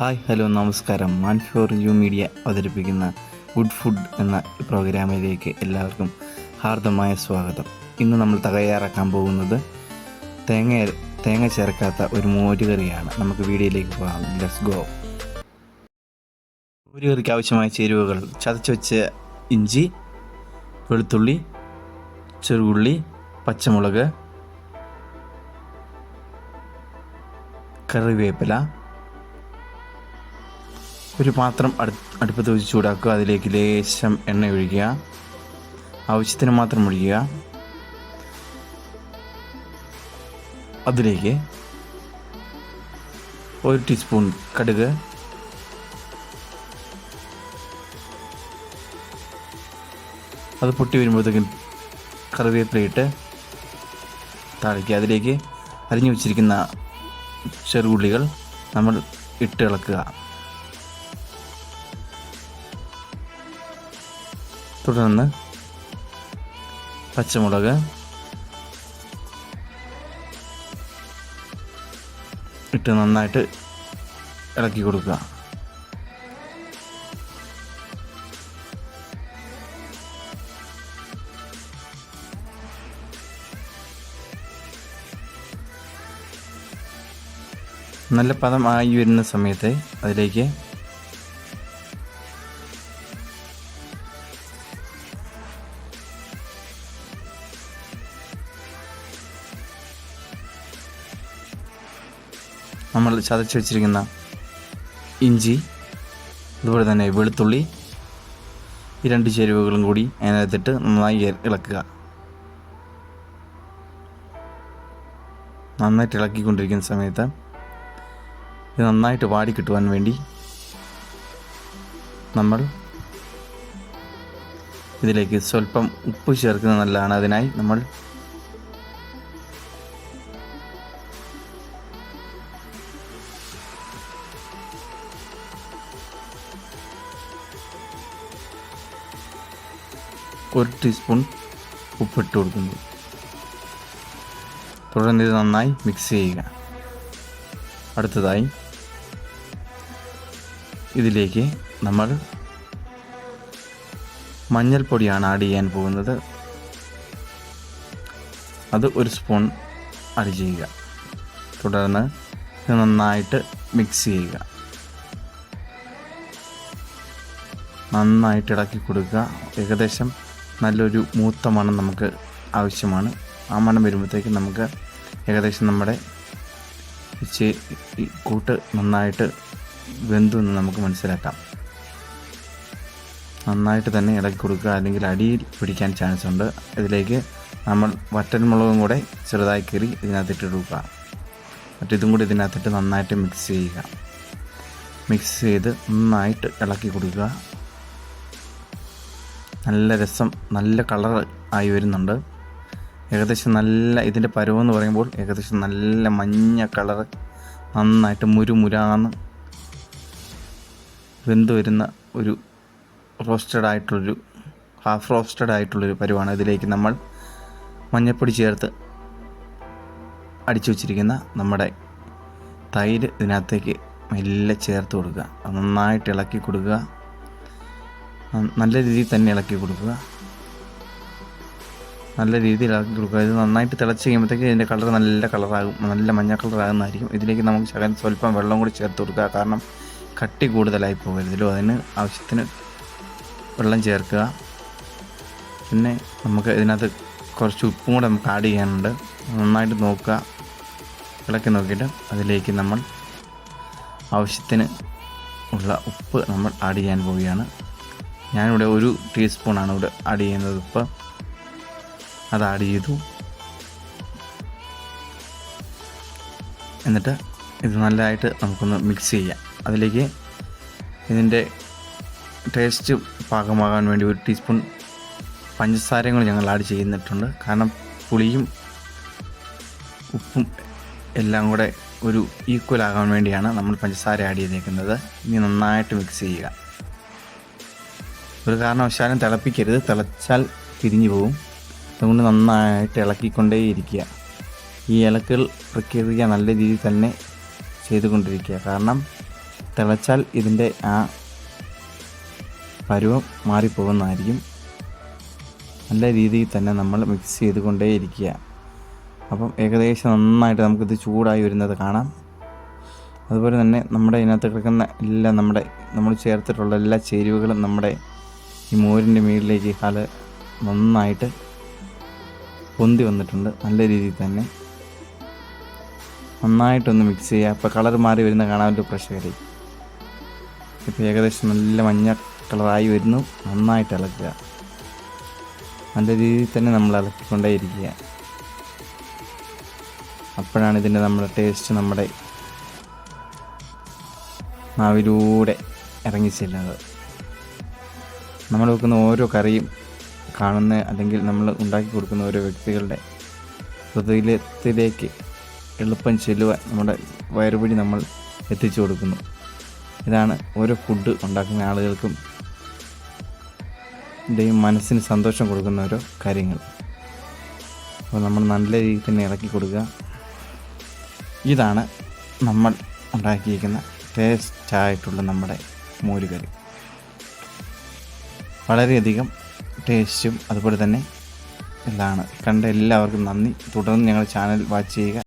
Hi hello നമസ്കാരം. Man for you media അവതരിപ്പിക്കുന്ന good food എന്ന പ്രോഗ്രാമിലേക്ക് എല്ലാവർക്കും ഹാർദമായ സ്വാഗതം. ഇന്ന് നമ്മൾ തയ്യാറാക്കാൻ പോകുന്നത് തേങ്ങ തേങ്ങ ചേർക്കാത്ത ഒരു മോരുകറിയാണ് നമുക്ക് വീഡിയോയിലേക്ക് പോകാം. ലെറ്റ്സ് ഗോ മോരുകറിക്ക് ആവശ്യമായ ചേരുവകൾ ചതച്ച് വെച്ച ഇഞ്ചി വെളുത്തുള്ളി ചെറുള്ളി പച്ചമുളക് കറിവേപ്പില ഒരു പാത്രം അടു അടുപ്പത്ത് വെച്ച് ചൂടാക്കുക. അതിലേക്ക് ലേശം എണ്ണ ഒഴിക്കുക. ആവശ്യത്തിന് മാത്രം ഒഴിക്കുക. അതിലേക്ക് ഒരു ടീസ്പൂൺ കടുക്. അത് പൊട്ടി വരുമ്പോഴത്തേക്കും കറിവേപ്പിലയിട്ട് താളിക്കുക. അതിലേക്ക് അരിഞ്ഞു വെച്ചിരിക്കുന്ന ചെറുകുള്ളികൾ നമ്മൾ ഇട്ട് ഇളക്കുക. തുടർന്ന് പച്ചമുളക്. ഇട്ട് നന്നായിട്ട് ഇളക്കി കൊടുക്കുക. നല്ല പദം ആയി വരുന്ന സമയത്ത് അതിലേക്ക് നമ്മൾ ചതച്ച് വെച്ചിരിക്കുന്ന ഇഞ്ചി അതുപോലെ തന്നെ വെളുത്തുള്ളി ഈ രണ്ട് ചേരുവകളും കൂടി അതിനകത്തിട്ട് നന്നായി ഇളക്കുക. നന്നായിട്ട് ഇളക്കിക്കൊണ്ടിരിക്കുന്ന സമയത്ത് ഇത് നന്നായിട്ട് വാടി കിട്ടുവാൻ വേണ്ടി നമ്മൾ ഇതിലേക്ക് സ്വല്പം ഉപ്പ് ചേർക്കുന്നത് നല്ലതാണ്. അതിനായി നമ്മൾ ഒരു ടീസ്പൂൺ ഉപ്പിട്ട് കൊടുക്കുന്നു. തുടർന്ന് ഇത് നന്നായി മിക്സ് ചെയ്യുക. അടുത്തതായി ഇതിലേക്ക് നമ്മൾ മഞ്ഞൾപ്പൊടിയാണ് ആഡ് ചെയ്യാൻ പോകുന്നത്. അത് ഒരു സ്പൂൺ ആഡ് ചെയ്യുക. തുടർന്ന് ഇത് നന്നായിട്ട് മിക്സ് ചെയ്യുക. നന്നായിട്ട് ഇളക്കി കൊടുക്കുക. ഏകദേശം നല്ലൊരു മൂത്ത മണം നമുക്ക് ആവശ്യമാണ്. ആ മണം വരുമ്പോഴത്തേക്ക് നമുക്ക് ഏകദേശം നമ്മുടെ കൂട്ട് നന്നായിട്ട് വെന്തു എന്ന് നമുക്ക് മനസ്സിലാക്കാം. നന്നായിട്ട് തന്നെ ഇളക്കി കൊടുക്കുക അല്ലെങ്കിൽ അടിയിൽ പിടിക്കാൻ ചാൻസ് ഉണ്ട്. ഇതിലേക്ക് നമ്മൾ വറ്റൽമുളകും കൂടെ ചെറുതായി കീറി ഇതിനകത്തിട്ട് കൊടുക്കുക മറ്റിതും കൂടി ഇതിനകത്തിട്ട് നന്നായിട്ട് മിക്സ് ചെയ്യുക. മിക്സ് ചെയ്ത് നന്നായിട്ട് ഇളക്കി കൊടുക്കുക. നല്ല രസം നല്ല കളർ ആയി വരുന്നുണ്ട്. ഏകദേശം നല്ല ഇതിന്റെ പരുവെന്ന് പറയുമ്പോൾ ഏകദേശം നല്ല മഞ്ഞ കളർ നന്നായിട്ട് മുരുമുരാന്ന് വെന്ത് വരുന്ന ഒരു റോസ്റ്റഡ് ആയിട്ടുള്ളൊരു ഹാഫ് റോസ്റ്റഡ് ആയിട്ടുള്ളൊരു പരുവാണ് ഇതിലേക്ക് നമ്മൾ മഞ്ഞൾപ്പൊടി ചേർത്ത് അടിച്ചു വച്ചിരിക്കുന്ന നമ്മുടെ തൈര് ഇതിനകത്തേക്ക് മെല്ലെ ചേർത്ത് കൊടുക്കുക. നന്നായിട്ട് ഇളക്കി കൊടുക്കുക. നല്ല രീതിയിൽ തന്നെ ഇളക്കി കൊടുക്കുക. നല്ല രീതിയിൽ ഇളക്കി കൊടുക്കുക. ഇത് നന്നായിട്ട് തിളച്ച് കഴിയുമ്പോഴത്തേക്ക് ഇതിന്റെ കളർ നല്ല കളറാകും നല്ല മഞ്ഞ കളറാകുന്നതായിരിക്കും. ഇതിലേക്ക് നമുക്ക് ശകലം സ്വല്പം വെള്ളം കൂടി ചേർത്ത് കൊടുക്കുക. കാരണം കട്ടി കൂടുതലായി പോകരുതല്ലോ അതിന് ആവശ്യത്തിന് വെള്ളം ചേർക്കുക. പിന്നെ നമുക്ക് ഇതിനകത്ത് കുറച്ച് ഉപ്പും കൂടെ നമുക്ക് ആഡ് ചെയ്യാനുണ്ട്. നന്നായിട്ട് നോക്കുക. ഇളക്കി നോക്കിയിട്ട് അതിലേക്ക് നമ്മൾ ആവശ്യത്തിന് ഉള്ള ഉപ്പ് നമ്മൾ ആഡ് ചെയ്യാൻ പോവുകയാണ്. ഞാനിവിടെ ഒരു ടീസ്പൂണാണ് ഇവിടെ ആഡ് ചെയ്യുന്നത്. ഇപ്പം അത് ആഡ് ചെയ്തു. എന്നിട്ട് ഇത് നല്ലതായിട്ട് നമുക്കൊന്ന് മിക്സ് ചെയ്യാം. അതിലേക്ക് ഇതിന്റെ ടേസ്റ്റ് പാകമാകാൻ വേണ്ടി ഒരു ടീസ്പൂൺ പഞ്ചസാരയും കൂടി ഞങ്ങൾ ആഡ് ചെയ്യുന്നിട്ടുണ്ട് കാരണം പുളിയും ഉപ്പും എല്ലാം കൂടെ ഒരു ഈക്വൽ ആകാൻ വേണ്ടിയാണ് നമ്മൾ പഞ്ചസാര ആഡ് ചെയ്തേക്കുന്നത്. ഇനി നന്നായിട്ട് മിക്സ് ചെയ്യുക. ഒരു കാരണവശാലും തിളപ്പിക്കരുത്. തിളച്ചാൽ തിരിഞ്ഞു പോകും അതുകൊണ്ട് നന്നായിട്ട് ഇളക്കിക്കൊണ്ടേയിരിക്കുക ഈ ഇലക്കുകൾ പ്രക്രിയ നല്ല രീതിയിൽ തന്നെ ചെയ്തുകൊണ്ടിരിക്കുക. കാരണം തിളച്ചാൽ ഇതിന്റെ ആ പരുവം മാറിപ്പോകുന്നതായിരിക്കും. നല്ല രീതിയിൽ തന്നെ നമ്മൾ മിക്സ് ചെയ്തുകൊണ്ടേയിരിക്കുക അപ്പം ഏകദേശം നന്നായിട്ട് നമുക്കിത് ചൂടായി വരുന്നത് കാണാം. അതുപോലെ തന്നെ നമ്മുടെ ഇതിനകത്ത് കിടക്കുന്ന എല്ലാ നമ്മുടെ നമ്മൾ ചേർത്തിട്ടുള്ള എല്ലാ ചേരുവകളും നമ്മുടെ ഈ മോരിന്റെ മുകളിലേക്ക് ഹാൽ നന്നായിട്ട് പൊന്തി വന്നിട്ടുണ്ട്. നല്ല രീതിയിൽ തന്നെ. നന്നായിട്ടൊന്ന് മിക്സ് ചെയ്യുക. അപ്പോൾ കളർ മാറി വരുന്ന കാണാമല്ലോ പ്രഷറി ഇപ്പോൾ ഏകദേശം നല്ല മഞ്ഞ കളറായി വരുന്നു. നന്നായിട്ട് ഇളക്കുക. നല്ല രീതിയിൽ തന്നെ നമ്മൾ ഇളക്കിക്കൊണ്ടേ ഇരിക്കുക. അപ്പോഴാണ് ഇതിന്റെ നമ്മുടെ ടേസ്റ്റ് നമ്മുടെ നാവിലൂടെ ഇറങ്ങി ചെല്ലുന്നത്. നമ്മൾ വെക്കുന്ന ഓരോ കറിയും കാണുന്ന അല്ലെങ്കിൽ നമ്മൾ ഉണ്ടാക്കി കൊടുക്കുന്ന ഓരോ വ്യക്തികളുടെ ഹൃദയത്തിലേക്ക് എളുപ്പം ചെല്ലുവാൻ നമ്മുടെ വയറുപിടി നമ്മൾ എത്തിച്ചു കൊടുക്കുന്നു. ഇതാണ് ഓരോ ഫുഡ് ഉണ്ടാക്കുന്ന ആളുകൾക്കും ന്റെയും മനസ്സിന് സന്തോഷം കൊടുക്കുന്ന ഓരോ കാര്യങ്ങൾ. അപ്പോൾ നമ്മൾ നല്ല രീതിയിൽ തന്നെ ഇറക്കി കൊടുക്കുക. ഇതാണ് നമ്മൾ ഉണ്ടാക്കിയിരിക്കുന്ന ടേസ്റ്റായിട്ടുള്ള നമ്മുടെ മോരുകറി. വളരെയധികം ടേസ്റ്റും അതുപോലെ തന്നെ എന്താണ് കണ്ട എല്ലാവർക്കും നന്ദി. തുടർന്ന് ഞങ്ങളുടെ ചാനൽ വാച്ച് ചെയ്യുക.